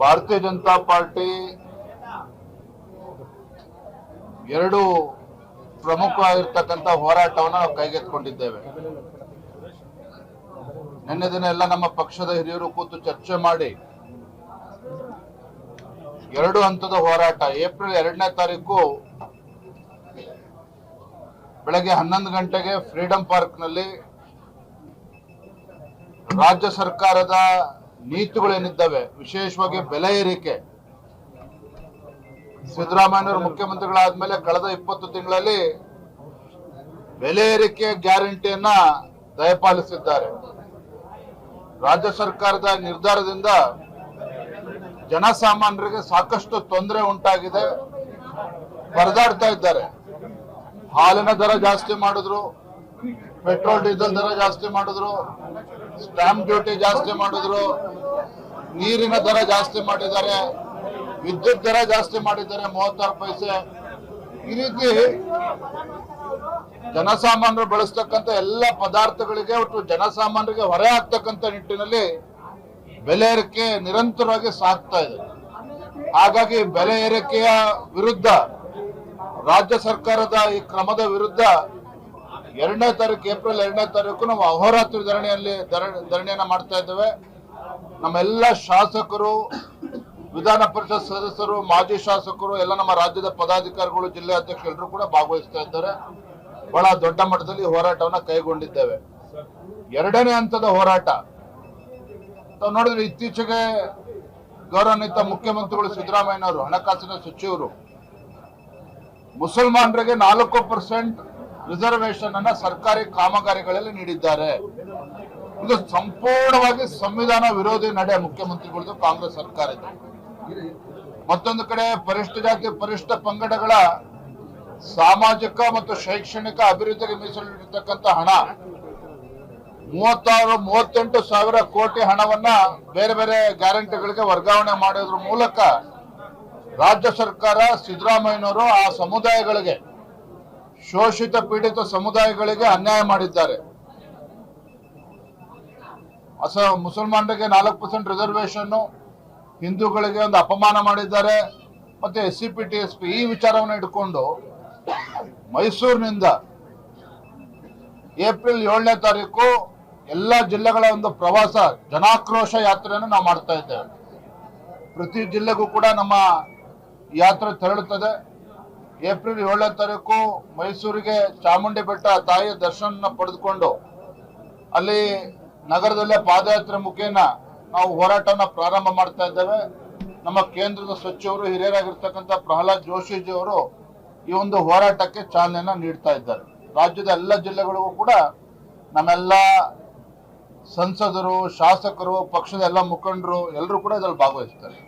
ಭಾರತೀಯ ಜನತಾ ಪಾರ್ಟಿ ಎರಡು ಪ್ರಮುಖವಾಗಿರ್ತಕ್ಕಂಥ ಹೋರಾಟವನ್ನು ನಾವು ಕೈಗೆತ್ತಿಕೊಂಡಿದ್ದೇವೆ. ನಿನ್ನೆ ದಿನ ಎಲ್ಲ ನಮ್ಮ ಪಕ್ಷದ ಹಿರಿಯರು ಕೂತು ಚರ್ಚೆ ಮಾಡಿ ಎರಡು ಹಂತದ ಹೋರಾಟ. ಏಪ್ರಿಲ್ ಎರಡನೇ ತಾರೀಕು ಬೆಳಗ್ಗೆ ಹನ್ನೊಂದು ಗಂಟೆಗೆ ಫ್ರೀಡಂ ಪಾರ್ಕ್ನಲ್ಲಿ ರಾಜ್ಯ ಸರ್ಕಾರದ ನೀತಿಗಳೇನಿದ್ದಾವೆ? ವಿಶೇಷವಾಗಿ ಬೆಲೆ ಏರಿಕೆ. ಸಿದ್ದರಾಮಯ್ಯವರು ಮುಖ್ಯಮಂತ್ರಿಗಳಾದ್ಮೇಲೆ ಕಳೆದ ಇಪ್ಪತ್ತು ತಿಂಗಳಲ್ಲಿ ಬೆಲೆ ಏರಿಕೆ ಗ್ಯಾರಂಟಿಯನ್ನ ದಯಪಾಲಿಸಿದ್ದಾರೆ. ರಾಜ್ಯ ಸರ್ಕಾರದ ನಿರ್ಧಾರದಿಂದ ಜನಸಾಮಾನ್ಯರಿಗೆ ಸಾಕಷ್ಟು ತೊಂದರೆ ಉಂಟಾಗಿದೆ. ಪರದಾಡ್ತಾ ಇದ್ದಾರೆ. ಹಾಲಿನ ದರ ಜಾಸ್ತಿ ಮಾಡಿದ್ರು, ಪೆಟ್ರೋಲ್, ಡೀಸೆಲ್ ದರ ಜಾಸ್ತಿ ಮಾಡಿದ್ರು. ಸ್ಟಾಂಪ್ ಡ್ಯೂಟಿ ಜಾಸ್ತಿ ಮಾಡಿದ್ರು, ನೀರಿನ ದರ ಜಾಸ್ತಿ ಮಾಡಿದ್ದಾರೆ, ವಿದ್ಯುತ್ ದರ ಜಾಸ್ತಿ ಮಾಡಿದ್ದಾರೆ, ಮೂವತ್ತಾರು ಪೈಸೆ. ಈ ರೀತಿ ಜನಸಾಮಾನ್ಯರು ಬಳಸ್ತಕ್ಕಂಥ ಎಲ್ಲ ಪದಾರ್ಥಗಳಿಗೆ ಒಟ್ಟು ಜನಸಾಮಾನ್ಯರಿಗೆ ಹೊರೆ ಆಗ್ತಕ್ಕಂಥ ನಿಟ್ಟಿನಲ್ಲಿ ಬೆಲೆ ಏರಿಕೆ ನಿರಂತರವಾಗಿ ಸಾಗ್ತಾ ಇದೆ. ಹಾಗಾಗಿ ಬೆಲೆ ಏರಿಕೆಯ ವಿರುದ್ಧ ರಾಜ್ಯ ಸರ್ಕಾರದ ಈ ಕ್ರಮದ ವಿರುದ್ಧ ಎರಡನೇ ತಾರೀಕು, ಏಪ್ರಿಲ್ ಎರಡನೇ ತಾರೀಕು ನಾವು ಅಹೋರಾತ್ರಿ ಧರಣಿಯಲ್ಲಿ ಧರ- ಧರಣಿಯನ್ನ ಮಾಡ್ತಾ ಇದ್ದೇವೆ. ನಮ್ಮೆಲ್ಲ ಶಾಸಕರು, ವಿಧಾನ ಪರಿಷತ್ ಸದಸ್ಯರು, ಮಾಜಿ ಶಾಸಕರು, ಎಲ್ಲ ನಮ್ಮ ರಾಜ್ಯದ ಪದಾಧಿಕಾರಿಗಳು, ಜಿಲ್ಲೆ ಎಲ್ಲರೂ ಕೂಡ ಭಾಗವಹಿಸ್ತಾ ಇದ್ದಾರೆ. ಬಹಳ ದೊಡ್ಡ ಮಟ್ಟದಲ್ಲಿ ಹೋರಾಟವನ್ನ ಕೈಗೊಂಡಿದ್ದೇವೆ. ಎರಡನೇ ಹಂತದ ಹೋರಾಟ. ತಾವು ನೋಡಿದ್ರೆ ಇತ್ತೀಚೆಗೆ ಗೌರವಾನ್ವಿತ ಮುಖ್ಯಮಂತ್ರಿಗಳು ಸಿದ್ದರಾಮಯ್ಯನವರು, ಹಣಕಾಸಿನ ಸಚಿವರು, ಮುಸಲ್ಮಾನರಿಗೆ ನಾಲ್ಕು ಪರ್ಸೆಂಟ್ ರಿಸರ್ವೇಶನ್ ಅನ್ನ ಸರ್ಕಾರಿ ಕಾಮಗಾರಿಗಳಲ್ಲಿ ನೀಡಿದ್ದಾರೆ. ಇದು ಸಂಪೂರ್ಣವಾಗಿ ಸಂವಿಧಾನ ವಿರೋಧಿ ನಡೆ ಮುಖ್ಯಮಂತ್ರಿಗಳದ್ದು, ಕಾಂಗ್ರೆಸ್ ಸರ್ಕಾರದ ಮತ್ತೊಂದು ಕಡೆ ಪರಿಷ್ಠ ಜಾತಿ, ಪರಿಷ್ಠ ಪಂಗಡಗಳ ಸಾಮಾಜಿಕ ಮತ್ತು ಶೈಕ್ಷಣಿಕ ಅಭಿವೃದ್ಧಿಗೆ ಮೀಸಲಿಟ್ಟಿರ್ತಕ್ಕಂಥ ಹಣ, ಮೂವತ್ತಾರು, ಮೂವತ್ತೆಂಟು ಸಾವಿರ ಕೋಟಿ ಹಣವನ್ನ ಬೇರೆ ಬೇರೆ ಗ್ಯಾರಂಟಿಗಳಿಗೆ ವರ್ಗಾವಣೆ ಮಾಡೋದ್ರ ಮೂಲಕ ರಾಜ್ಯ ಸರ್ಕಾರ ಸಿದ್ದರಾಮಯ್ಯನವರು ಆ ಸಮುದಾಯಗಳಿಗೆ ಶೋಷಿತ ಪೀಡಿತ ಸಮುದಾಯಗಳಿಗೆ ಅನ್ಯಾಯ ಮಾಡಿದ್ದಾರೆ. ಅಸ ಮುಸಲ್ಮಾನರಿಗೆ ನಾಲ್ಕು ಪರ್ಸೆಂಟ್ ರಿಸರ್ವೇಷನ್ ಹಿಂದೂಗಳಿಗೆ ಒಂದು ಅಪಮಾನ ಮಾಡಿದ್ದಾರೆ. ಮತ್ತೆ S C P T S P ಈ ವಿಚಾರವನ್ನು ಇಟ್ಕೊಂಡು ಮೈಸೂರಿನಿಂದ ಏಪ್ರಿಲ್ ಏಳನೇ ತಾರೀಕು ಎಲ್ಲ ಜಿಲ್ಲೆಗಳ ಒಂದು ಪ್ರವಾಸ ಜನಾಕ್ರೋಶ ಯಾತ್ರೆಯನ್ನು ನಾವು ಮಾಡ್ತಾ ಇದ್ದೇವೆ. ಪ್ರತಿ ಜಿಲ್ಲೆಗೂ ಕೂಡ ನಮ್ಮ ಯಾತ್ರೆ ತೆರಳುತ್ತದೆ. ಏಪ್ರಿಲ್ ಏಳನೇ ತಾರೀಕು ಮೈಸೂರಿಗೆ ಚಾಮುಂಡಿ ಬೆಟ್ಟ ತಾಯಿಯ ದರ್ಶನ ಪಡೆದುಕೊಂಡು ಅಲ್ಲಿ ನಗರದಲ್ಲೇ ಪಾದಯಾತ್ರೆ ಮುಖೇನ ನಾವು ಹೋರಾಟನ ಪ್ರಾರಂಭ ಮಾಡ್ತಾ ಇದ್ದೇವೆ. ನಮ್ಮ ಕೇಂದ್ರದ ಸಚಿವರು, ಹಿರಿಯರಾಗಿರ್ತಕ್ಕಂಥ ಪ್ರಹ್ಲಾದ್ ಜೋಶಿಜಿ ಅವರು ಈ ಒಂದು ಹೋರಾಟಕ್ಕೆ ಚಾಲನೆಯನ್ನು ನೀಡ್ತಾ ಇದ್ದಾರೆ. ರಾಜ್ಯದ ಎಲ್ಲ ಜಿಲ್ಲೆಗಳಿಗೂ ಕೂಡ ನಮ್ಮೆಲ್ಲ ಸಂಸದರು, ಶಾಸಕರು, ಪಕ್ಷದ ಎಲ್ಲ ಮುಖಂಡರು ಎಲ್ಲರೂ ಕೂಡ ಇದರಲ್ಲಿ ಭಾಗವಹಿಸ್ತಾರೆ.